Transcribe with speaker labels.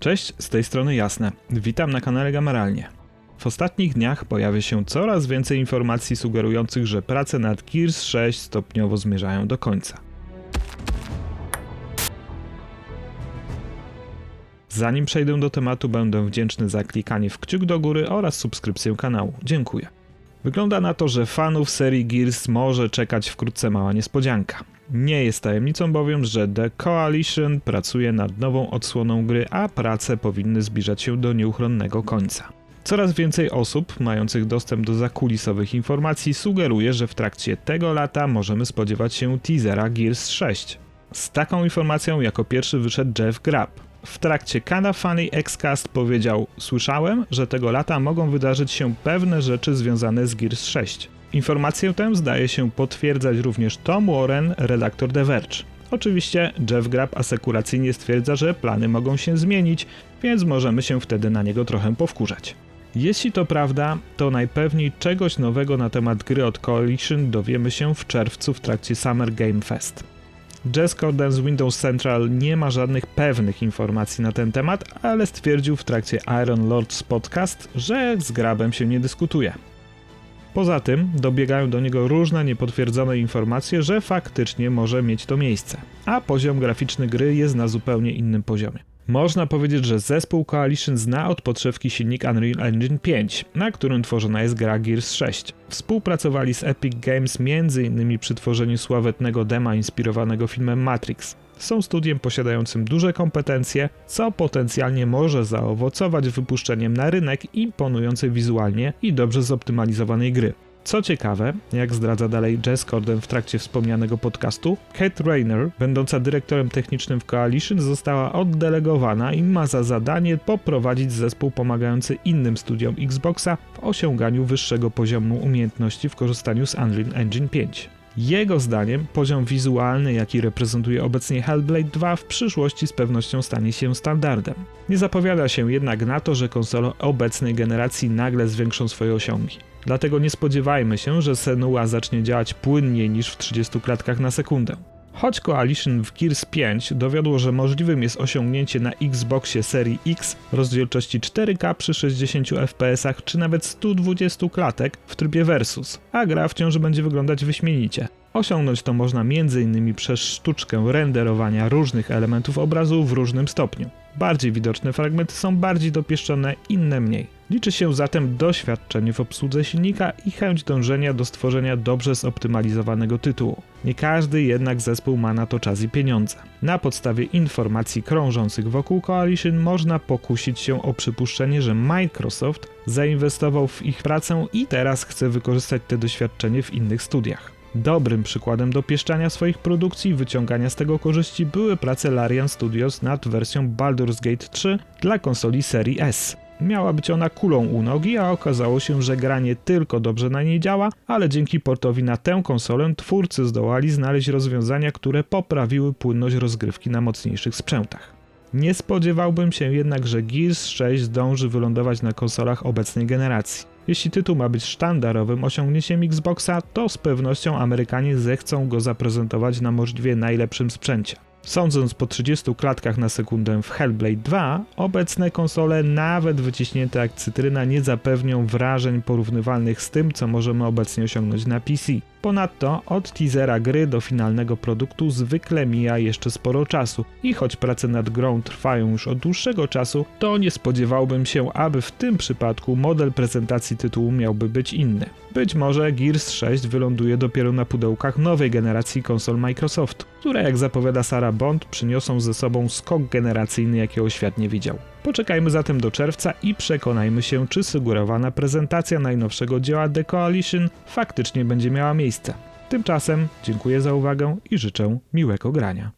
Speaker 1: Cześć, z tej strony Jasne. Witam na kanale Gameralnie. W ostatnich dniach pojawia się coraz więcej informacji sugerujących, że prace nad Gears 6 stopniowo zmierzają do końca. Zanim przejdę do tematu, będę wdzięczny za klikanie w kciuk do góry oraz subskrypcję kanału. Dziękuję. Wygląda na to, że fanów serii Gears może czekać wkrótce mała niespodzianka. Nie jest tajemnicą bowiem, że The Coalition pracuje nad nową odsłoną gry, a prace powinny zbliżać się do nieuchronnego końca. Coraz więcej osób mających dostęp do zakulisowych informacji sugeruje, że w trakcie tego lata możemy spodziewać się teasera Gears 6. Z taką informacją jako pierwszy wyszedł Jeff Grapp. W trakcie Kana Funny Xcast powiedział: Słyszałem, że tego lata mogą wydarzyć się pewne rzeczy związane z Gears 6. Informację tę zdaje się potwierdzać również Tom Warren, redaktor The Verge. Oczywiście Jeff Grapp asekuracyjnie stwierdza, że plany mogą się zmienić, więc możemy się wtedy na niego trochę powkurzać. Jeśli to prawda, to najpewniej czegoś nowego na temat gry od Coalition dowiemy się w czerwcu w trakcie Summer Game Fest. Jess Corden z Windows Central nie ma żadnych pewnych informacji na ten temat, ale stwierdził w trakcie Iron Lords podcast, że z Grabem się nie dyskutuje. Poza tym dobiegają do niego różne niepotwierdzone informacje, że faktycznie może mieć to miejsce, a poziom graficzny gry jest na zupełnie innym poziomie. Można powiedzieć, że zespół Coalition zna od podszewki silnik Unreal Engine 5, na którym tworzona jest gra Gears 6. Współpracowali z Epic Games m.in. przy tworzeniu sławetnego dema inspirowanego filmem Matrix. Są studiem posiadającym duże kompetencje, co potencjalnie może zaowocować wypuszczeniem na rynek imponującej wizualnie i dobrze zoptymalizowanej gry. Co ciekawe, jak zdradza dalej Jess Corden w trakcie wspomnianego podcastu, Kate Rayner, będąca dyrektorem technicznym w Coalition, została oddelegowana i ma za zadanie poprowadzić zespół pomagający innym studiom Xboxa w osiąganiu wyższego poziomu umiejętności w korzystaniu z Unreal Engine 5. Jego zdaniem poziom wizualny, jaki reprezentuje obecnie Hellblade 2 w przyszłości z pewnością stanie się standardem. Nie zapowiada się jednak na to, że konsole obecnej generacji nagle zwiększą swoje osiągi. Dlatego nie spodziewajmy się, że Senua zacznie działać płynniej niż w 30 klatkach na sekundę. Choć Coalition w Gears 5 dowiodło, że możliwym jest osiągnięcie na Xboxie serii X rozdzielczości 4K przy 60 fps czy nawet 120 klatek w trybie Versus, a gra wciąż będzie wyglądać wyśmienicie. Osiągnąć to można m.in. przez sztuczkę renderowania różnych elementów obrazu w różnym stopniu. Bardziej widoczne fragmenty są bardziej dopieszczone, inne mniej. Liczy się zatem doświadczenie w obsłudze silnika i chęć dążenia do stworzenia dobrze zoptymalizowanego tytułu. Nie każdy jednak zespół ma na to czas i pieniądze. Na podstawie informacji krążących wokół Coalition można pokusić się o przypuszczenie, że Microsoft zainwestował w ich pracę i teraz chce wykorzystać te doświadczenie w innych studiach. Dobrym przykładem dopieszczania swoich produkcji i wyciągania z tego korzyści były prace Larian Studios nad wersją Baldur's Gate 3 dla konsoli serii S. Miała być ona kulą u nogi, a okazało się, że gra nie tylko dobrze na niej działa, ale dzięki portowi na tę konsolę twórcy zdołali znaleźć rozwiązania, które poprawiły płynność rozgrywki na mocniejszych sprzętach. Nie spodziewałbym się jednak, że Gears 6 zdąży wylądować na konsolach obecnej generacji. Jeśli tytuł ma być sztandarowym osiągnięciem Xboxa, to z pewnością Amerykanie zechcą go zaprezentować na możliwie najlepszym sprzęcie. Sądząc po 30 klatkach na sekundę w Hellblade 2, obecne konsole, nawet wyciśnięte jak cytryna, nie zapewnią wrażeń porównywalnych z tym, co możemy obecnie osiągnąć na PC. Ponadto od teasera gry do finalnego produktu zwykle mija jeszcze sporo czasu i choć prace nad grą trwają już od dłuższego czasu, to nie spodziewałbym się, aby w tym przypadku model prezentacji tytułu miałby być inny. Być może Gears 6 wyląduje dopiero na pudełkach nowej generacji konsol Microsoftu, które jak zapowiada Sarah Bond przyniosą ze sobą skok generacyjny jakiego świat nie widział. Poczekajmy zatem do czerwca i przekonajmy się, czy sugerowana prezentacja najnowszego dzieła The Coalition faktycznie będzie miała miejsce. Tymczasem dziękuję za uwagę i życzę miłego grania.